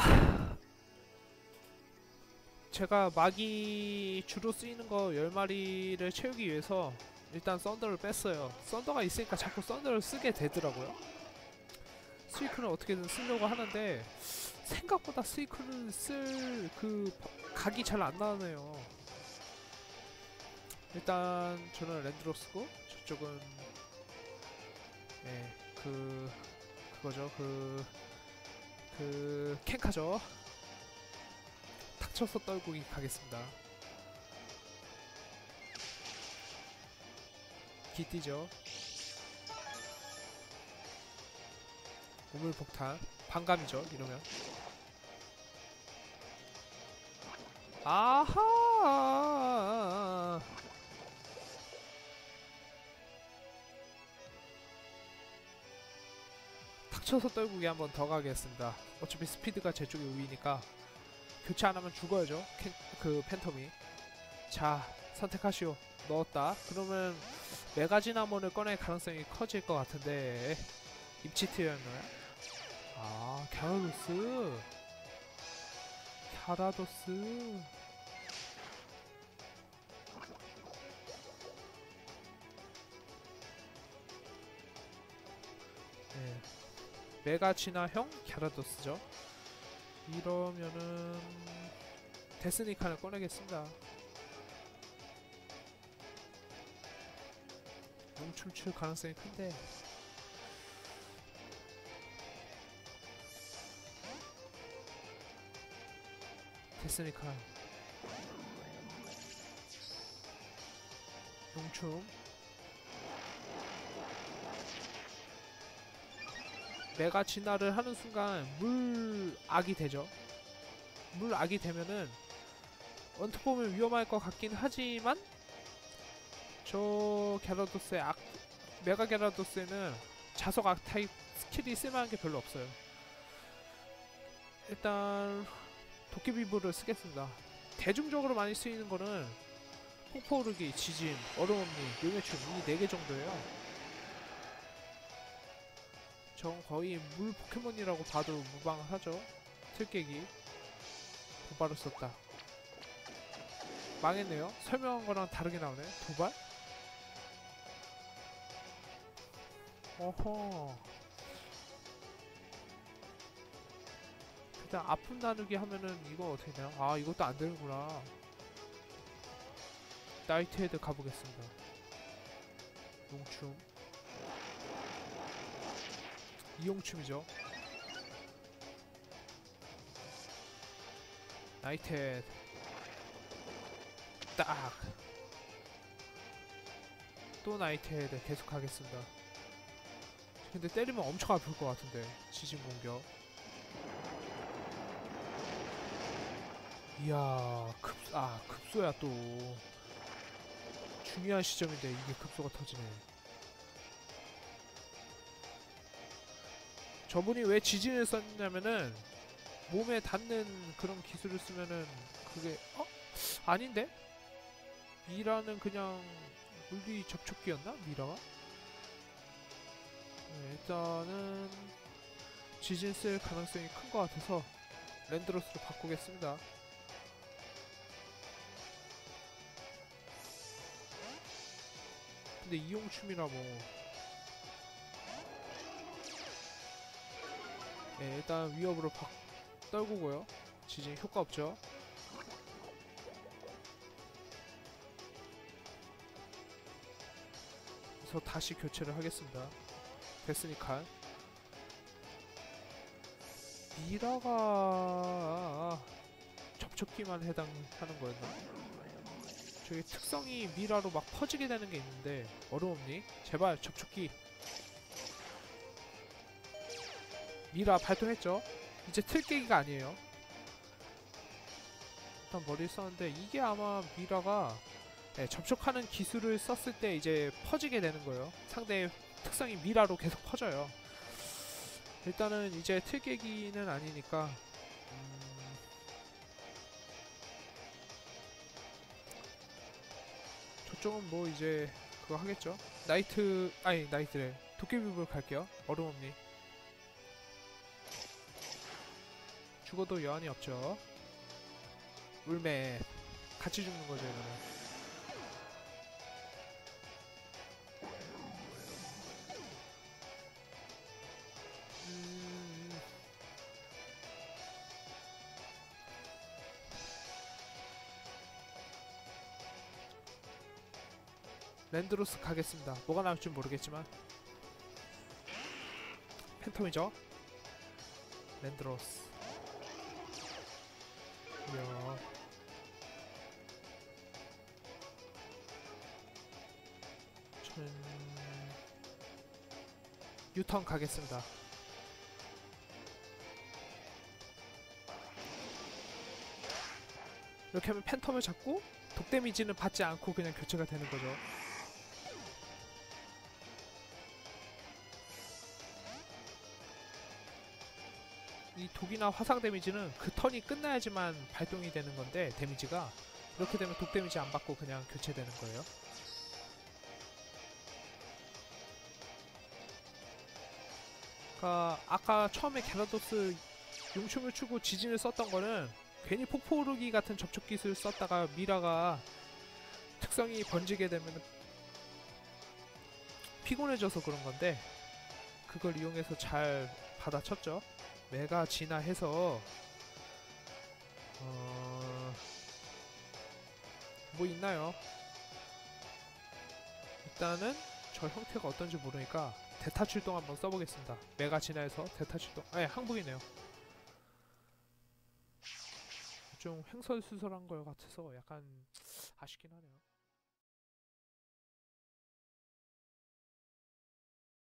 아 제가 막이 주로 쓰이는 거 10마리를 채우기 위해서 일단 썬더를 뺐어요. 썬더가 있으니까 자꾸 썬더를 쓰게 되더라고요. 스위크는 어떻게든 쓰려고 하는데 생각보다 스위크는 쓸 그 각이 잘 안 나네요. 일단 저는 랜드로 쓰고 저쪽은 네, 그 그거죠. 그 그 캔카죠. 닥쳐서 떨구기 가겠습니다. 기띠죠. 우물폭탄. 반감이죠 이러면. 아하 닥쳐서 떨구기 한번 더 가겠습니다. 어차피 스피드가 제 쪽에 우위니까 교체 안 하면 죽어야죠 캔, 그 팬텀이. 자 선택하시오. 넣었다. 그러면 메가지나몬을 꺼낼 가능성이 커질 것 같은데 입치트였나요? 아 갸라도스. 갸라도스 메가치나형 갸라도스죠. 이러면은 데스니칸을 꺼내겠습니다. 뭉춤출 가능성이 큰데. 데스니칸 용춤 메가 진화를 하는 순간 물악이 되죠. 물악이 되면은 언뜻 보면 위험할 것 같긴 하지만 저 갸라도스의 악 메가 갸라도스에는 자석 악 타입 스킬이 쓸만한 게 별로 없어요. 일단 도깨비불을 쓰겠습니다. 대중적으로 많이 쓰이는 거는 폭포오르기, 지진, 얼음엄니, 용해춤 이 4개 정도예요. 전 거의 물 포켓몬이라고 봐도 무방하죠. 틀깨기 도발을 썼다. 망했네요. 설명한 거랑 다르게 나오네. 도발? 어허. 일단 아픔 나누기 하면은 이거 어떻게 되나? 아 이것도 안 되는구나. 나이트 헤드 가보겠습니다. 용춤. 이용춤이죠. 나이트. 딱. 또 헤드 계속 하겠습니다. 근데 때리면 엄청 아플 것 같은데 지진 공격. 이야 급, 아 급소야 또 중요한 시점인데 이게 급소가 터지네 저분이 왜 지진을 썼냐면은 몸에 닿는 그런 기술을 쓰면은 그게 어? 아닌데? 미라는 그냥 물리 접촉기였나? 미라가? 네, 일단은 지진 쓸 가능성이 큰 것 같아서 랜드로스로 바꾸겠습니다 근데 이용춤이라 뭐 네, 일단 위협으로 박 떨구고요. 지진 효과 없죠. 그래서 다시 교체를 하겠습니다. 됐으니까. 미라가 접촉기만 해당하는 거였나? 저기 특성이 미라로 막 퍼지게 되는 게 있는데 어려움니? 제발 접촉기 미라 발동했죠? 이제 틀 깨기가 아니에요. 일단 머리 썼는데 이게 아마 미라가 네, 접촉하는 기술을 썼을 때 이제 퍼지게 되는 거예요. 상대의 특성이 미라로 계속 퍼져요. 일단은 이제 틀 깨기는 아니니까 음, 저쪽은 뭐 이제 그거 하겠죠. 나이트 아니 나이트래 도깨비불 갈게요. 얼음엄니 죽어도 여한이 없죠. 울매 같이 죽는 거죠 이거는. 음, 랜드로스 가겠습니다. 뭐가 나올지 모르겠지만 팬텀이죠. 랜드로스. 이야. 전 유턴 가겠습니다. 이렇게 하면 팬텀을 잡고 독 데미지는 받지 않고 그냥 교체가 되는 거죠. 독이나 화상 데미지는 그 턴이 끝나야지만 발동이 되는 건데 데미지가 이렇게 되면 독 데미지 안 받고 그냥 교체되는 거예요. 그러니까 아까 처음에 게라도스 용충을 추고 지진을 썼던 거는 괜히 폭포르기 같은 접촉 기술 썼다가 미라가 특성이 번지게 되면 피곤해져서 그런 건데 그걸 이용해서 잘 받아쳤죠. 메가 진화 해서 어... 뭐 있나요? 일단은 저 형태가 어떤지 모르니까 대타 출동 한번 써보겠습니다. 메가 진화해서 대타 출동. 아, 예, 항복이네요. 좀 횡설수설한 걸 같아서 약간 아쉽긴 하네요.